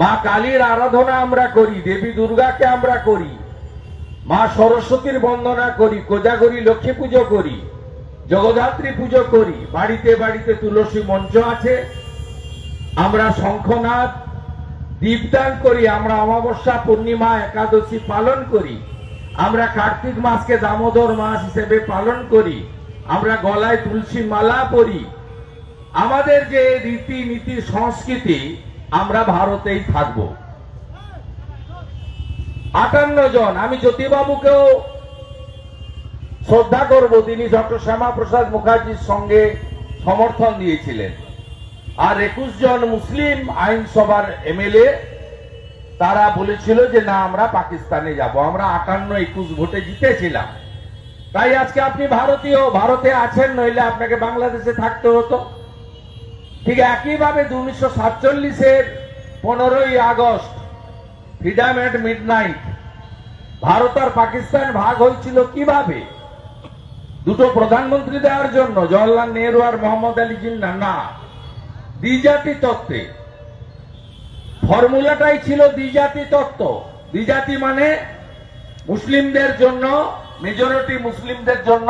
মা কালীর আরাধনা আমরা করি, দেবী দুর্গাকে আমরা করি, মা সরস্বতীর বন্দনা করি, কোজাগরি লক্ষ্মী পুজো করি, জগদ্ধাত্রী পুজো করি, বাড়িতে বাড়িতে তুলসী মঞ্চ আছে, আমরা শঙ্খনাথ দীপদান করি, আমরা অমাবস্যা, পূর্ণিমা, একাদশী পালন করি, আমরা কার্তিক মাসকে দামোদর মাস হিসেবে পালন করি, আমরা গলায় তুলসী মালা পরি। আমাদের যে রীতি নীতি সংস্কৃতি আমরা ভারতেই থাকব। আটান্ন জন, আমি জ্যোতিবাবুকেও শ্রদ্ধা করব, তিনি ডক্টর শ্যামা প্রসাদ মুখার্জির সঙ্গে সমর্থন দিয়েছিলেন। আর একুশ জন মুসলিম আইনসভার এমএলএ, তারা বলেছিল যে, না, আমরা পাকিস্তানে যাব। আমরা আটান্ন একুশ ভোটে জিতেছিলাম। তাই আজকে আপনি ভারতীয়, ভারতে আছেন, নইলে আপনাকে বাংলাদেশে থাকতে হতো। ঠিক একইভাবে উনিশশো সাতচল্লিশের পনেরোই August freedom at mid Bharat আর পাকিস্তান ভাগ হয়েছিল কীভাবে? দুটো প্রধানমন্ত্রী দেওয়ার জন্য জওয়াহরলাল নেহরু আর মোহাম্মদ আলী জিন্না, না। দ্বিজাতি তত্ত্বে। ফর্মুলাটাই ছিল দ্বিজাতি তত্ত্ব। দ্বিজাতি মানে মুসলিমদের জন্য মেজরিটি মুসলিমদের জন্য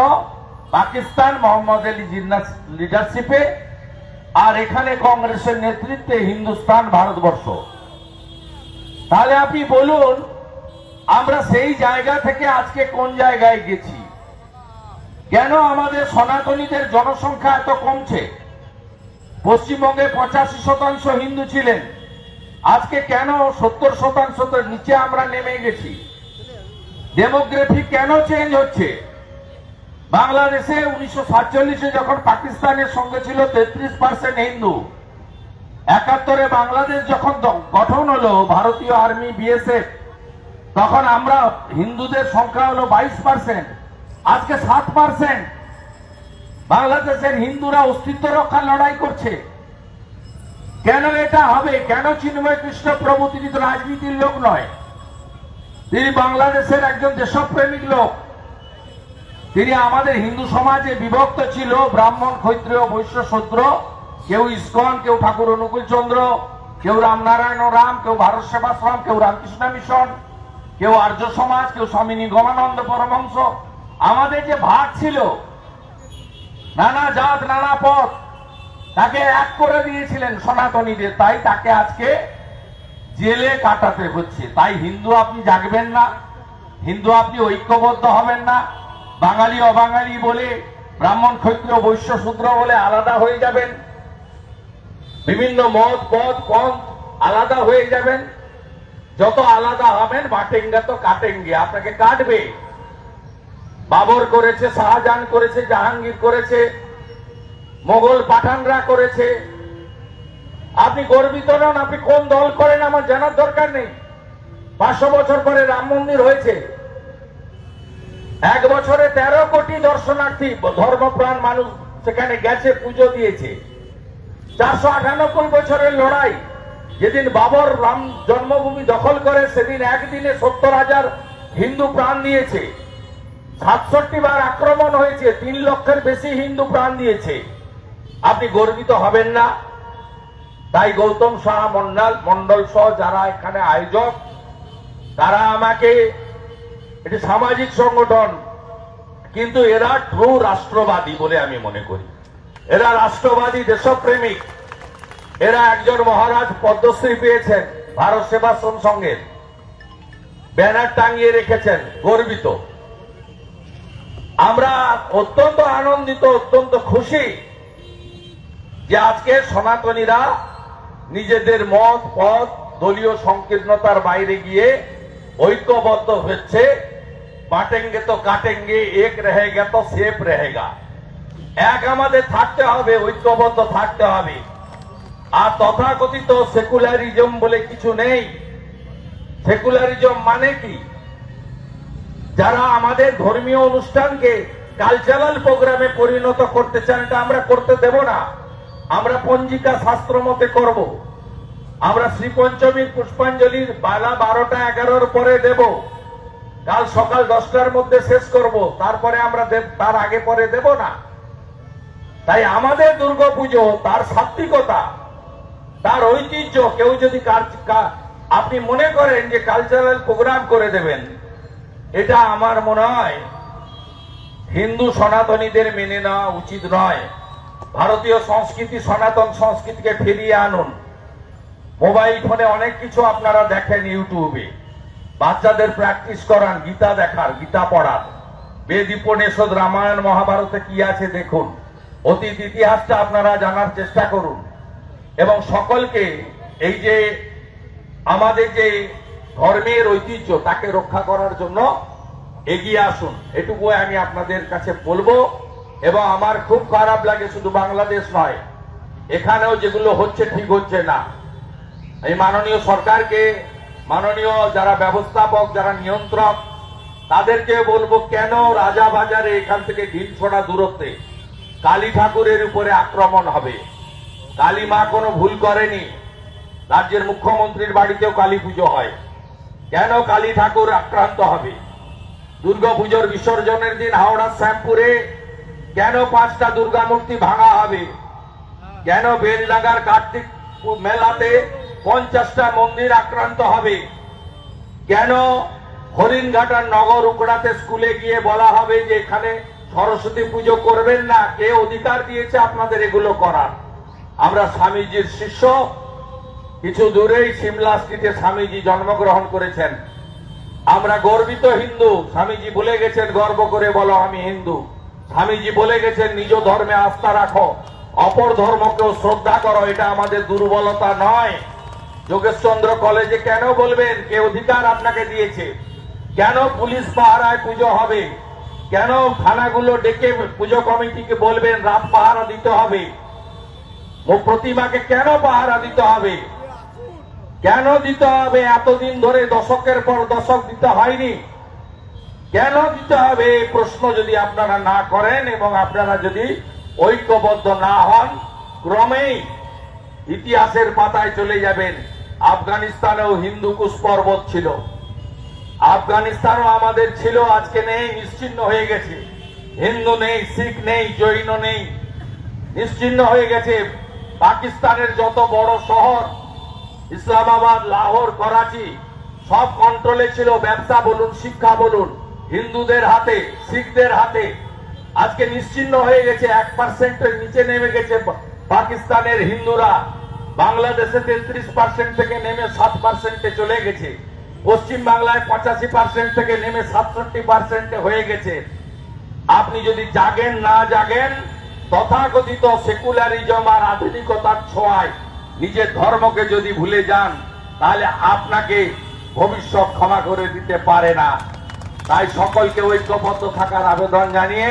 পাকিস্তান মোহাম্মদ আলী জিন্না লিডারশিপে আর এখানে কংগ্রেসের নেতৃত্বে হিন্দুস্তান ভারতবর্ষ। তাহলে আপনি বলুন, আমরা সেই জায়গা থেকে আজকে কোন জায়গায় গেছি? কেন আমাদের সনাতনীদের জনসংখ্যা এত কমছে? পশ্চিমবঙ্গে পঁচাশি শতাংশ হিন্দু ছিলেন। আজকে কেন সত্তর শতাংশ নিচে আমরা নেমে গেছি? ডেমোগ্রাফি কেন চেঞ্জ হচ্ছে? বাংলাদেশে উনিশশো সাতচল্লিশে যখন পাকিস্তানের সঙ্গে ছিল তেত্রিশ পার্সেন্ট হিন্দু, একাত্তরে বাংলাদেশ যখন গঠন হলো ভারতীয় আর্মি বিএসএফ, তখন আমরা হিন্দুদের সংখ্যা হলো বাইশ পার্সেন্ট, আজকে সাত পার্সেন্ট। বাংলাদেশের হিন্দুরা অস্তিত্ব রক্ষার লড়াই করছে। কেন এটা হবে? কেন চিন্ময় কৃষ্ণ প্রভু তিনি তো রাজনীতির লোক নয়? তিনি বাংলাদেশের একজন দেশপ্রেমিক লোক। তিনি আমাদের হিন্দু সমাজে বিভক্ত ছিল, ব্রাহ্মণ, ক্ষত্রিয়, বৈশ্য, শূদ্র, কেউ ইস্কন, কেউ ঠাকুর অনুকূল চন্দ্র, কেউ রামনারায়ণ রাম, কেউ ভারত সেবাশ্রম, কেউ রামকৃষ্ণ মিশন, কেউ আর্য সমাজ, কেউ স্বামী নিগমানন্দ পরমহংস। আমাদের যে ভাগ ছিল, নানা জাত, নানা পথ, তাকে এক করে দিয়েছিলেন সনাতনীদের। তাই তাকে আজকে জেলে কাটাতে হচ্ছে। তাই হিন্দু আপনি জাগবেন না, হিন্দু আপনি ঐক্যবদ্ধ হবেন না। বাঙালি অবাঙালি বলে, ব্রাহ্মণ ক্ষত্রিয় বৈশ্য শূদ্র বলে আলাদা হয়ে যাবেন। বিভিন্ন মত পথ পথ আলাদা হয়ে যাবেন। যত আলাদা হবেন, বাটেঙ্গা তো কাটেঙ্গে, আপনাকে কাটবে। বাবর করেছে, শাহজাহান করেছে, জাহাঙ্গীর করেছে, মোগল পাঠানরা করেছে। আপনি গর্বিত নন, আপনি কোন দল করেন, আমার জানার দরকার নেই। পাঁচশো বছর পরে রাম মন্দির হয়েছে। এক বছরে তেরো কোটি দর্শনার্থী ধর্মপ্রাণ মানুষ সেখানে গেছে, পুজো দিয়েছে। চারশো আটানব্বই বছরের লড়াই। যেদিন বাবর রাম জন্মভূমি দখল করে, সেদিন একদিনে সত্তর হাজার হিন্দু প্রাণ দিয়েছে সাতষট্টি বার আক্রমণ হয়েছে, তিন লক্ষের বেশি হিন্দু প্রাণ দিয়েছে আপনি গর্বিত হবেন না। তাই গৌতম শাহ মন্ডল মন্ডল সহ যারা এখানে আয়োজক, তারা আমাকে এটি সামাজিক সংগঠন। কিন্তু এরা ট্রু রাষ্ট্রবাদী বলে আমি মনে করি। এরা রাষ্ট্রবাদী দেশপ্রেমিক। এরা একজন মহারাজ পদ্মশ্রী পেয়েছেন, ভারত সেবাশ্রম সংঘের। ব্যানার টাঙিয়ে রেখেছেন, গর্বিত। আমরা অত্যন্ত আনন্দিত, অত্যন্ত খুশি যে আজকে সনাতনীরা নিজেদের মত, পথ, দলীয় সংকীর্ণতার বাইরে গিয়ে ঐক্যবদ্ধ হচ্ছে বাটেঙ্গে তো কাটেঙ্গে, এক রেহেগা তো সেফ রেহেগা। এক আমাদের থাকতে হবে, ঐক্যবদ্ধ থাকতে হবে। আর তথাকথিত সেকুলারিজম বলে কিছু নেই। সেকুলারিজম মানে কি? যারা আমাদের ধর্মীয় অনুষ্ঠানকে কালচারাল প্রোগ্রামে পরিণত করতে চান এটা আমরা করতে দেব না। আমরা পঞ্জিকা শাস্ত্র মতে করব। আমরা শ্রী পঞ্চমীর পুষ্পাঞ্জলির বেলা বারোটা এগারোর পরে দেব। কাল সকাল দশটার মধ্যে শেষ করব, তারপরে আমরা তার আগে পরে দেব না। তাই আমাদের দুর্গাপুজো, তার সাত্বিকতা, তার ঐতিহ্য, কেউ যদি আপনি মনে করেন যে কালচারাল প্রোগ্রাম করে দেবেন, এটা আমার মনে হয় হিন্দু সনাতনীদের মেনে নেওয়া উচিত নয়। ভারতীয় সংস্কৃতি, সনাতন সংস্কৃতিকে ফিরিয়ে আনুন। মোবাইল ফোনে অনেক কিছু আপনারা দেখেন ইউটিউবে। বাচ্চাদের প্র্যাকটিস করান, গীতা দেখার, গীতা পড়ার বেদ উপনিষদ রামায়ণ মহাভারতে কি আছে দেখুন। অতীত ইতিহাসটা আপনারা জানার চেষ্টা করুন। এবং সকলকে এই যে আমাদের যে ধর্মের ঐতিহ্য, তাকে রক্ষা করার জন্য এগিয়ে আসুন। এটুকু আমি আপনাদের কাছে বলব। এবং আমার খুব খারাপ লাগে শুধু বাংলাদেশ নয়, এখানেও যেগুলো হচ্ছে ঠিক হচ্ছে না। এই মাননীয় সরকারকে মাননীয় যারা ব্যবস্থাপক, যারা নিয়ন্ত্রক, তাদেরকে বলব কেন রাজা বাজারে এখান থেকে ঢিল ছোড়া দূরত্বে? কালী ঠাকুরের উপরে আক্রমণ হবে। কালী মা কোনো ভুল করেনি। রাজ্যের মুখ্যমন্ত্রীর বাড়িতেও কালী পুজো হয়। কেন কালী ঠাকুর আক্রান্ত হবে? দুর্গাপুজোর বিসর্জনের দিন হাওড়ার শ্যামপুরে কেন পাঁচটা দুর্গা মূর্তি ভাঙা হবে? কেন বেলডাঙ্গার কার্তিক মেলাতে পঞ্চাশটা মন্দির আক্রান্ত হবে। কেন? হরিণঘাটার নগর উকড়াতে স্কুলে গিয়ে বলা হবে যে এখানে সরস্বতী পুজো করবেন না। কে অধিকার দিয়েছে আপনাদের এগুলো করার? আমরা স্বামীজির শিষ্য। কিছু দূরেই সিমলা স্ট্রিটে স্বামীজি জন্মগ্রহণ করেছেন। আমরা গর্বিত হিন্দু। স্বামীজি বলে গেছেন গর্ব করে বলো আমি হিন্দু। স্বামীজি বলে গেছেন নিজ ধর্মে আস্থা রাখো। অপর ধর্মকেও শ্রদ্ধা করো, এটা আমাদের দুর্বলতা নয়। যোগেশচন্দ্র কলেজে কেন বলবেন? কে অধিকার আপনাকে দিয়েছে? কেন পুলিশ পাহারায় পুজো হবে? কেন থানাগুলো ডেকে পুজো কমিটিকে বলবেন, রাত পাহারা দিতে হবে? ও প্রতিমাকে কেন পাহারা দিতে হবে? কেন দিতে হবে? এতদিন ধরে দশকের পর দশক দিতে হয়নি। কেন দিতে হবে? এই প্রশ্ন যদি আপনারা না করেন এবং আপনারা যদি ঐক্যবদ্ধ না হন, ক্রমেই ইতিহাসের পাতায় চলে যাবেন। আফগানিস্তানেও হিন্দু কুশ পর্বত ছিল। আফগানিস্তানও আমাদের ছিল, আজকে নেই, নিশ্চিন্ন হয়ে গেছে। হিন্দু নেই, শিখ নেই, জৈন নেই, নিশ্চিন্ন হয়ে গেছে। পাকিস্তানের যত বড় শহর, ইসলামাবাদ, লাহোর, করাচি, সব কন্ট্রোলে ছিল। ব্যবসা বলুন, শিক্ষা বলুন, হিন্দুদের হাতে, শিখদের হাতে। আজকে নিশ্চিন্ন হয়ে গেছে, এক পার্সেন্টের নিচে নেমে গেছে পাকিস্তানের হিন্দুরা। বাংলাদেশে তেত্রিশ পার্সেন্ট থেকে নেমে সাত পার্সেন্টে চলে গেছে। পশ্চিম বাংলায় পঁচাশি পার্সেন্ট থেকে নেমে সাতষট্টি পার্সেন্টে হয়ে গেছে। আপনি যদি জাগেন না জাগেন, তথাকথিত সেকুলারিজম আর আধুনিকতার ছোঁয়ায় নিজের ধর্মকে যদি ভুলে যান, তাহলে আপনাকে ভবিষ্যৎ ক্ষমা করে দিতে পারে না। তাই সকলকে ঐক্যবদ্ধ থাকার আবেদন জানিয়ে